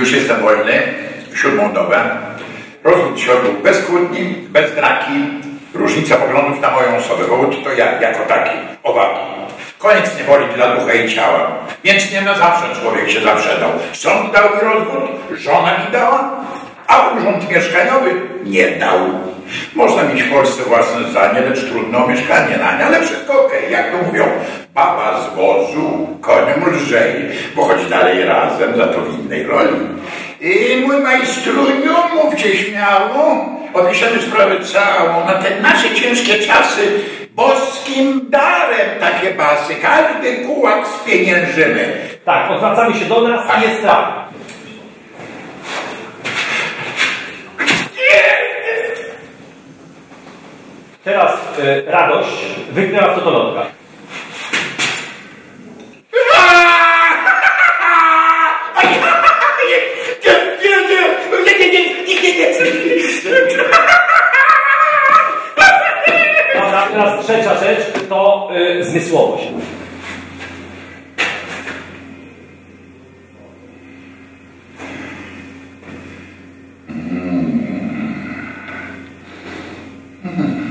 Już jestem wolny, siódmą dobę. Rozwód odbył bez kłótni, bez draki. Różnica poglądów na moją osobę. Powód to ja, jako taki, owaki. Koniec niewoli dla ducha i ciała. Więc nie na zawsze człowiek się zaprzedał. Sąd dał mi rozwód, żona mi dała, a urząd mieszkaniowy nie dał. Można mieć w Polsce własne zdanie, lecz trudno o mieszkanie na nie, ale wszystko okej, jak to mówią. Baba z wozu, koniem lżej, bo chodź dalej razem, za to w innej roli. I mój majstruniu, mówcie śmiało, opiszemy sprawę całą, na te nasze ciężkie czasy, boskim darem takie basy, każdy kułak spieniężymy. Tak, odwracamy się do nas i jest tak. Teraz y, radość wygnęła w totolotka. teraz trzecia rzecz to yy, zmysłowość. Mm-hmm.